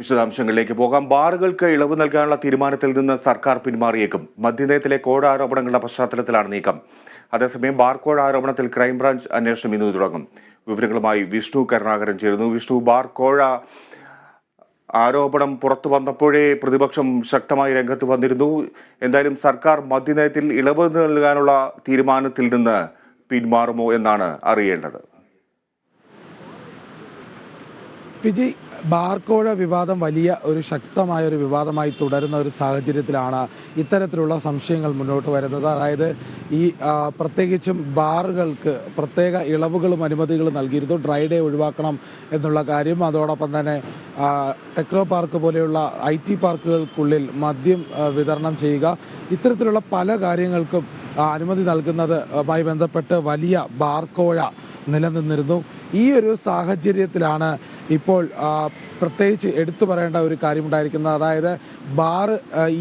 വിശദാംശങ്ങളിലേക്ക് പോകാം. ബാറുകൾക്ക് ഇളവ് നൽകാനുള്ള തീരുമാനത്തിൽ നിന്ന് സർക്കാർ പിന്മാറിയേക്കും. മദ്യനയത്തിലെ കോഴ ആരോപണങ്ങളുടെ പശ്ചാത്തലത്തിലാണ് നീക്കം. അതേസമയം ബാർ കോഴ ആരോപണത്തിൽ ക്രൈംബ്രാഞ്ച് അന്വേഷണം ഇന്ന് തുടങ്ങും. വിവരങ്ങളുമായി വിഷ്ണു കരുണാകരൻ ചേരുന്നു. വിഷ്ണു ബാർ കോഴ ആരോപണം പുറത്തു വന്നപ്പോഴേ പ്രതിപക്ഷം ശക്തമായി രംഗത്ത് വന്നിരുന്നു. എന്തായാലും സർക്കാർ മദ്യനയത്തിൽ ഇളവ് നൽകാനുള്ള തീരുമാനത്തിൽ നിന്ന് പിന്മാറുമോ എന്നാണ് അറിയേണ്ടത്. വിജയ് ബാർക്കോഴ വിവാദം വലിയ ഒരു ശക്തമായ ഒരു വിവാദമായി തുടരുന്ന ഒരു സാഹചര്യത്തിലാണ് ഇത്തരത്തിലുള്ള സംശയങ്ങൾ മുന്നോട്ട് വരുന്നത്. അതായത് ഈ പ്രത്യേകിച്ചും ബാറുകൾക്ക് പ്രത്യേക ഇളവുകളും അനുമതികളും നൽകിയിരുന്നു. ഡ്രൈ ഡേ ഒഴിവാക്കണം എന്നുള്ള കാര്യം. അതോടൊപ്പം തന്നെ ടെക്നോ പാർക്ക് പോലെയുള്ള ഐ ടി പാർക്കുകൾക്കുള്ളിൽ മദ്യം വിതരണം ചെയ്യുക. ഇത്തരത്തിലുള്ള പല കാര്യങ്ങൾക്കും അനുമതി നൽകുന്നതുമായി ബന്ധപ്പെട്ട് വലിയ ബാർക്കോഴ നിലനിന്നിരുന്നു. ഈ ഒരു സാഹചര്യത്തിലാണ് ഇപ്പോൾ പ്രത്യേകിച്ച് എടുത്തു പറയേണ്ട ഒരു കാര്യമുണ്ടായിരിക്കുന്നത്. അതായത് ബാർ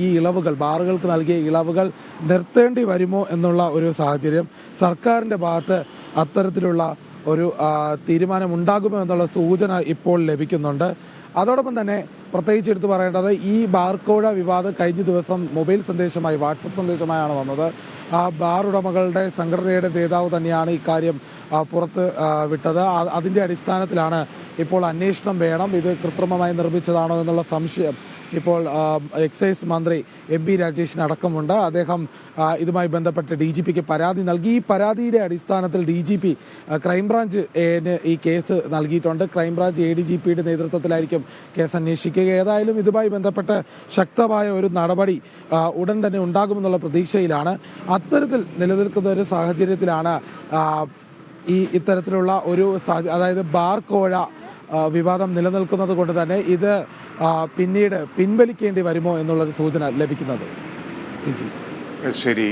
ഈ ഇളവുകൾ ബാറുകൾക്ക് നൽകിയ ഇളവുകൾ നിർത്തേണ്ടി വരുമോ എന്നുള്ള ഒരു സാഹചര്യം സർക്കാരിന്റെ ഭാഗത്ത് അത്തരത്തിലുള്ള ഒരു തീരുമാനമുണ്ടാകുമോ എന്നുള്ള സൂചന ഇപ്പോൾ ലഭിക്കുന്നുണ്ട്. അതോടൊപ്പം തന്നെ പ്രത്യേകിച്ച് എടുത്തു പറയേണ്ടത് ഈ ബാർക്കോഴ വിവാദം കഴിഞ്ഞ ദിവസം മൊബൈൽ സന്ദേശമായി വാട്സപ്പ് സന്ദേശമായാണ് വന്നത്. ആ ബാർ ഉടമകളുടെ സംഘടനയുടെ നേതാവ് തന്നെയാണ് ഇക്കാര്യം പുറത്ത് വിട്ടത്. അതിന്റെ അടിസ്ഥാനത്തിലാണ് ഇപ്പോൾ അന്വേഷണം വേണം. ഇത് കൃത്രിമമായി നിർമ്മിച്ചതാണോ എന്നുള്ള സംശയം ഇപ്പോൾ എക്സൈസ് മന്ത്രി എം പി രാജേഷിന് അടക്കമുണ്ട് അദ്ദേഹം ഇതുമായി ബന്ധപ്പെട്ട് ഡി ജി പിക്ക് പരാതി നൽകി. ഈ പരാതിയുടെ അടിസ്ഥാനത്തിൽ D G P crime branch ഈ കേസ് നൽകിയിട്ടുണ്ട്. Crime branch A D G പിയുടെ നേതൃത്വത്തിലായിരിക്കും കേസ് അന്വേഷിക്കുക. ഏതായാലും ഇതുമായി ബന്ധപ്പെട്ട് ശക്തമായ ഒരു നടപടി ഉടൻ തന്നെ ഉണ്ടാകുമെന്നുള്ള പ്രതീക്ഷയിലാണ്. അത്തരത്തിൽ നിലനിൽക്കുന്ന ഒരു സാഹചര്യത്തിലാണ് ഈ ഇത്തരത്തിലുള്ള ഒരു അതായത് ബാർ കോഴ വിവാദം നിലനിൽക്കുന്നത് കൊണ്ട് തന്നെ ഇത് പിന്നീട് പിൻവലിക്കേണ്ടി വരുമോ എന്നുള്ളൊരു സൂചന ലഭിക്കുന്നത്. ശരി.